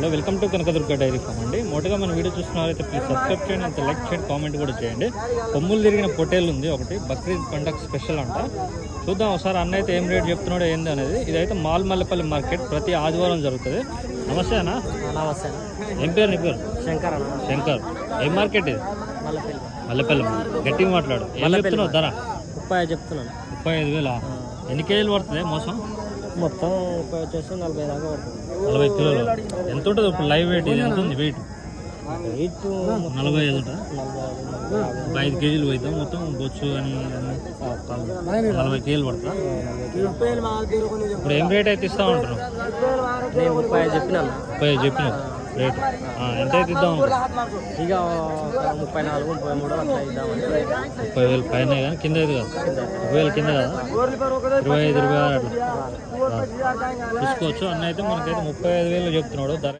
Hello welcome to Kanakadurga dairy farm అండి. మొదటగా మన వీడియో చూస్తున్నవారైతే ప్లీజ్ సబ్స్క్రైబ్ చేయండి అంత లైక్ చేయండి కామెంట్ కూడా చేయండి. కొమ్ములు తిరిగిన పొటేల్ ఉంది ఒకటి బక్రీద్ పండగ స్పెషల్ అంట. చూద్దాం ఒకసారి అన్న అయితే ఏం రేట్ చెప్తున్నాడో ఏంది అనేది. ఇదైతే మాల్ మల్లెపల్లి మార్కెట్ ప్రతి ఆదివారం జరుగుతుంది. నమస్తే అన్న. నమస్తే ఏం పేరు నీ పేరు? శంకర్ అన్న. శంకర్. ఏం మార్కెట్ ఇది? మల్లెపల్లి. మల్లెపల్లి గట్టిగా మాట్లాడు. ఏం చెప్తున్నావు? ధర? ముప్పై చెప్తున్నాను. ముప్పై ఐదు వేలా? ఎన్ని కేజీలు పడుతుంది మోసం? మొత్తం ముప్పై వచ్చేసి నలభై దాకా పడుతుంది. నలభై కిలోలు. ఎంత ఉంటుంది ఇప్పుడు లైవ్ వెయిట్? ఇది ఎంత ఉంది వెయిట్? వెయిట్ నలభై ఐదు ఉంటుందా? నలభై ఐదు, కేజీలు పోయిద్దాం మొత్తం బొచ్చు అని నలభై కేజీలు పడతా? ఇప్పుడు ఏం రేట్ అయితే ఇస్తా ఉంటారు? ముప్పై ఐదు ముప్పై ఐదు చెప్పినావు. రేటు ఆ, ఎంత అయితే ఇద్దాం. ఇక ముప్పై నాలుగు ముప్పై మూడు అట్లా ముప్పై వేలు పైన కానీ కింద ఇది కదా. ముప్పై వేలు కింద? కదా ఇరవై ఐదు ఇరవై ఆరు అట్లా. చూసుకోవచ్చు అన్న అయితే మనకైతే ముప్పై ఐదు వేలు చెప్తున్నాడు. ధర